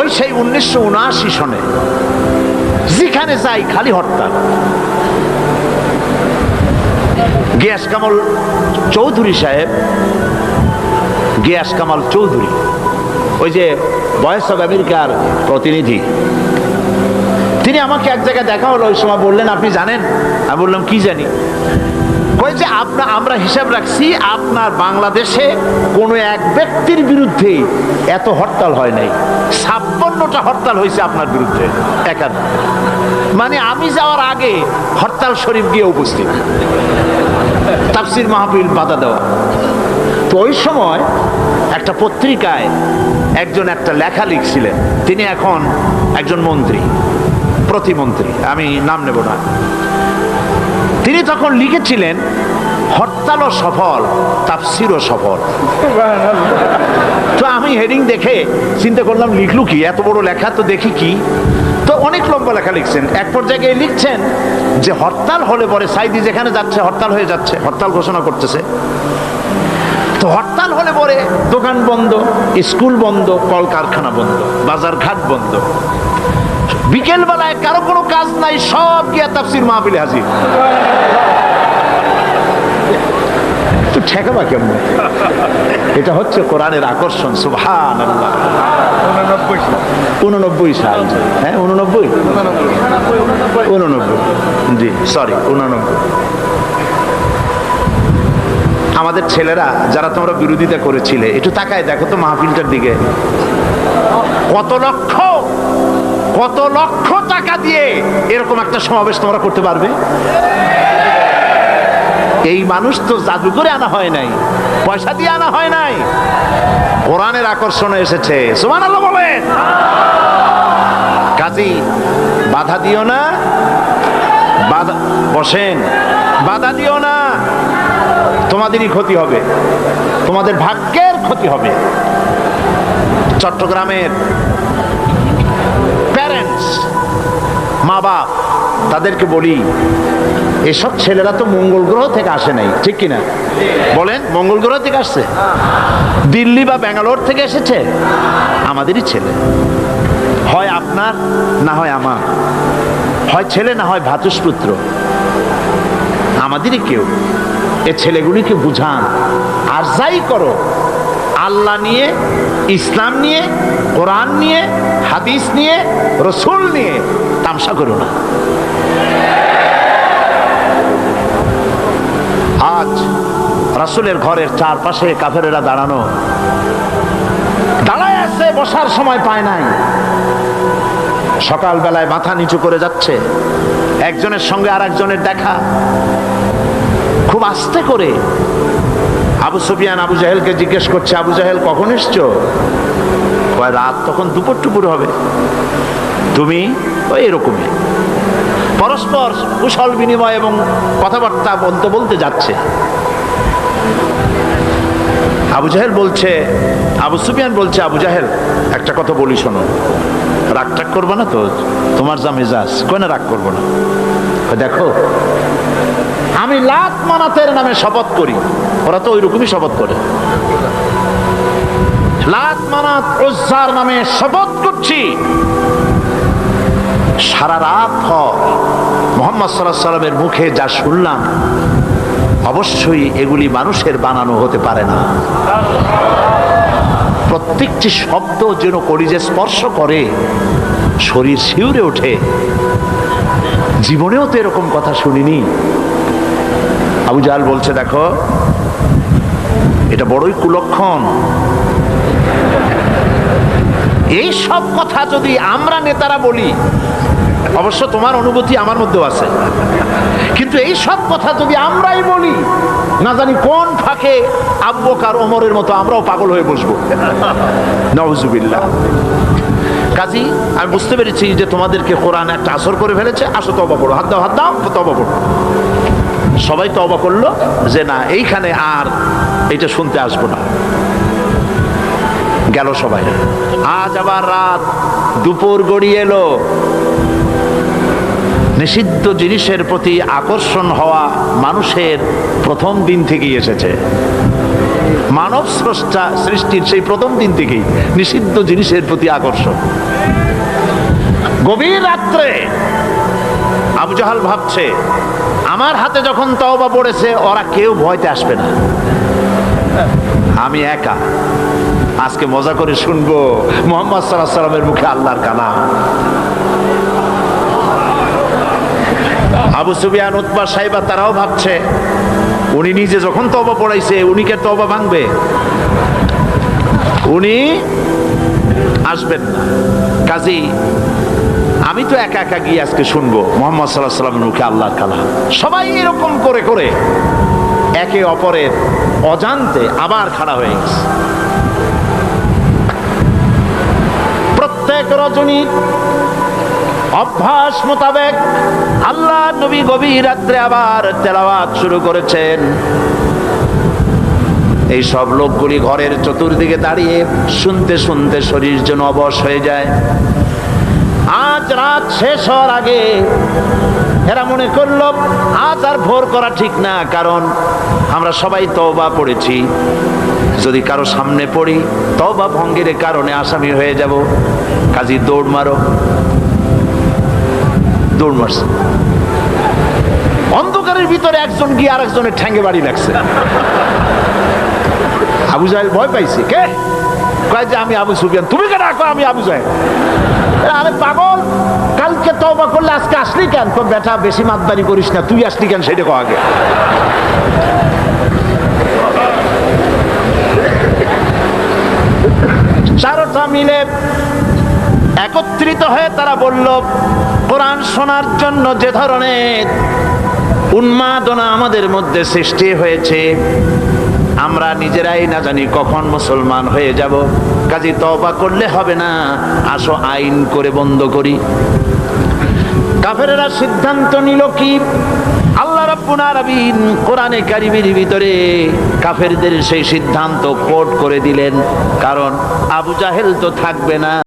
ওই সেই উনিশশো উনআশি সনে যেখানে যাই খালি হরতাল। গিয়াস কামাল চৌধুরী সাহেব, গিয়াস কামাল চৌধুরী, ওই যে ভয়েস অফ আমেরিকার প্রতিনিধি, তিনি আমাকে এক জায়গায় দেখা হলো, ওই সময় বললেন, আপনি জানেন? আমি বললাম, কি জানি? কই যে আপনার আমরা হিসাব রাখছি, আপনার বাংলাদেশে কোনো এক ব্যক্তির বিরুদ্ধে এত হরতাল হয় নাই। ছাপ্পান্নটা হরতাল হয়েছে আপনার বিরুদ্ধে একার মানে আমি যাওয়ার আগে হরতাল শরীফ গিয়ে উপস্থিত। তাফসির মাহফিল বাধা দেওয়া। তো ওই সময় একটা পত্রিকায় একজন একটা লেখা লিখছিলেন, তিনি এখন একজন মন্ত্রী, প্রতিমন্ত্রী, আমি নাম নেব না। তিনি তখন লিখেছিলেন হরতালও সফল, তাফসিরও সফল। তো আমি হেডিং দেখে চিন্তা করলাম, লিখলু কি? এত বড় লেখা, তো দেখি কি? তো অনেক লম্বা লেখা লিখছেন। এক পর্যায়ে লিখছেন যে, হরতাল হলে পরে সাইদি যেখানে যাচ্ছে, হরতাল হয়ে যাচ্ছে, হরতাল ঘোষণা করতেছে। তো হরতাল হলে পরে দোকান বন্ধ, স্কুল বন্ধ, কলকারখানা বন্ধ বাজার ঘাট বন্ধ। বিকেল বেলায় কারও কোনো কাজ নাই, সব গিয়া তাফসির মাহফিলে হাজির। তো ঠেকাবা কেমন? এটা হচ্ছে কোরআনের আকর্ষণ আল্লাহ উননব্বই সাল। হ্যাঁ উননব্বই? উননব্বই। জি সরি উননব্বই। আমাদের ছেলেরা যারা তোমরা বিরোধিতা করেছিলে একটু তাকায় দেখো তো মাহফিলটার দিকে। কত লক্ষ কত লক্ষ টাকা দিয়ে এরকম একটা সমাবেশ তোমরা করতে পারবে? এই মানুষ তো জাদু করে আনা হয় নাই, পয়সা দিয়ে আনা হয় নাই। কোরআনের আকর্ষণে এসেছে সুমান আল্লাহ বলেন। কাজী, বাধা দিও না, বাধা, বসেন, বাধা দিও না, তোমাদেরই ক্ষতি হবে, তোমাদের ভাগ্যের ক্ষতি হবে। চট্টগ্রামের প্যারেন্টস মা বাপ তাদেরকে বলি, এসব ছেলেরা তো মঙ্গল গ্রহ থেকে আসে নাই, ঠিক কিনা? বলেন, মঙ্গল গ্রহ থেকে আসছে? দিল্লি বা ব্যাঙ্গালোর থেকে এসেছে? আমাদেরই ছেলে। হয় আপনার, না হয় আমার। হয় ছেলে, না হয় ভাতুষপুত্র। আমাদেরই কেউ। এ ছেলেগুলিকে বুঝান। আর যাই করো আল্লাহ নিয়ে, ইসলাম নিয়ে, কোরআন নিয়ে, হাদিস নিয়ে, রসুল নিয়ে তামসা করো না। আজ রাসুলের ঘরের চারপাশে কাফেরেরা দাঁড়ানো। দাঁড়ায় আছে, বসার সময় পায় নাই। সকালবেলায় মাথা নিচু করে যাচ্ছে। একজনের সঙ্গে আর একজনের দেখা। খুব আস্তে করে আবু সুফিয়ান আবু জাহেলকে জিজ্ঞেস করছে, আবু জাহেল, কখন এসছো? রাত তখন দুপুর টুপুর হবে। তুমি ওই এরকমই। পরস্পর কুশল বিনিময় এবং কথাবার্তা বলতে বলতে যাচ্ছে। আবু জাহেল বলছে, আবু সুফিয়ান বলছে, আবু জাহেল, একটা কথা বলি শোনো। রাগ টাগ করব না তো? তোমার যা মেজাজ কই না রাগ করব না। দেখো লাত মানাতের নামে শপথ করি। ওরা তো ওই রকমই শপথ করে। লাত মানাত উজ্জার নামে শপথ করছি। সারা রাত মোহাম্মদ সাল্লাহ সাল্লামের মুখে যা শুনলাম, অবশ্যই এগুলি মানুষের বানানো হতে পারে না। প্রত্যেকটি শব্দ যেন কলিজে স্পর্শ করে, শরীর শিউরে ওঠে। জীবনেও তো এরকম কথা শুনিনি। আবু জাহাল বলছে, দেখো, এটা বড়ই কুলক্ষণ। এই সব কথা যদি আমরা নেতারা বলি, অবশ্য তোমার অনুভূতি আমার মধ্যেও আছে। কিন্তু এই সব কথা যদি আমরাই বলি, না জানি কোন ফাঁকে আব্বকার ওমরের মতো আমরাও পাগল হয়ে বসবো। নওজুবিল্লাহ কাজী, আমি বুঝতে পেরেছি যে তোমাদেরকে কোরআন একটা আসর করে ফেলেছে। আসো তবা পড়ো হাত দাও হাত দাও তবা পড়ো সবাই তো তবা করল যে না, এইখানে আর এটা শুনতে আসব না। গেল সবাই। আজ আবার রাত, দুপুর গড়িয়ে এলো। নিষিদ্ধ জিনিসের প্রতি আকর্ষণ হওয়া মানুষের প্রথম দিন থেকেই এসেছে। মানব স্রষ্টা সৃষ্টির সেই প্রথম দিন থেকেই নিষিদ্ধ জিনিসের প্রতি আকর্ষণ। গভীর রাত্রে আবু জাহাল ভাবছে, আমার হাতে যখন তওবা পড়েছে, ওরা কেউ ভয়তে আসবে না। আমি একা। আজকে মজা করে শুনব মোহাম্মদ সাল্লাহ সাল্লামের মুখে আল্লাহর কালাম। আবু সুবিয়ান উৎপা সাহেবা তারাও ভাবছে, উনি নিজে যখন তবা পড়াইছে, উনি কে তবা ভাঙবে? উনি আসবেন না। কাজী আমি তো একা একা গিয়ে আজকে শুনব। মোহাম্মদ সাল্লাহ সাল্লামের মুখে আল্লাহর কালাম। সবাই এরকম করে করে একে অপরের অজান্তে আবার খাড়া হয়ে গেছে। প্রত্যেক রজনী অভ্যাস মোতাবেক আল্লাহ নবী গভীর রাত্রে আবার তেলাওয়াত শুরু করেছেন। লোকগুলি ঘরের চতুর্দিকে দাঁড়িয়ে শুনতে শুনতে শরীর যেন অবশ হয়ে যায়। আজ রাত শেষ হওয়ার আগে এরা মনে করল, আজ আর ভোর করা ঠিক না, কারণ আমরা সবাই তওবা পড়েছি। যদি কারও সামনে পড়ি, তওবা ভঙ্গের কারণে আসামি হয়ে যাব। কাজী দৌড় মারো। দৌড় মারছে। অন্ধকারের ভিতরে একজন গিয়ে আরেকজনের ঠ্যাঙ্গে বাড়ি লাগছে আবু জাহেল ভয় পাইছে। কে? কয় যে, আমি আবু সুফিয়ান, তুমি কয় আমি আবু আরে পাগল, কালকে তওবা করলে আজকে আসলি কেন? তো বেটা, বেশি মাতবারি করিস না, তুই আসলি কেন? সেটা কো আগে। মিলে একত্রিত হয়ে তারা বলল, কোরআন শোনার জন্য যে ধরনের উন্মাদনা আমাদের মধ্যে সৃষ্টি হয়েছে, আমরা নিজেরাই না জানি কখন মুসলমান হয়ে যাব। কাজী তবা করলে হবে না। আসো আইন করে বন্ধ করি। কাফেরেরা সিদ্ধান্ত নিল কি? আল্লাহ রাব্বুল কোরআনে কারিমের ভিতরে কাফেরদের সেই সিদ্ধান্ত কোট করে দিলেন। কারণ আবু জাহেল তো থাকবে না।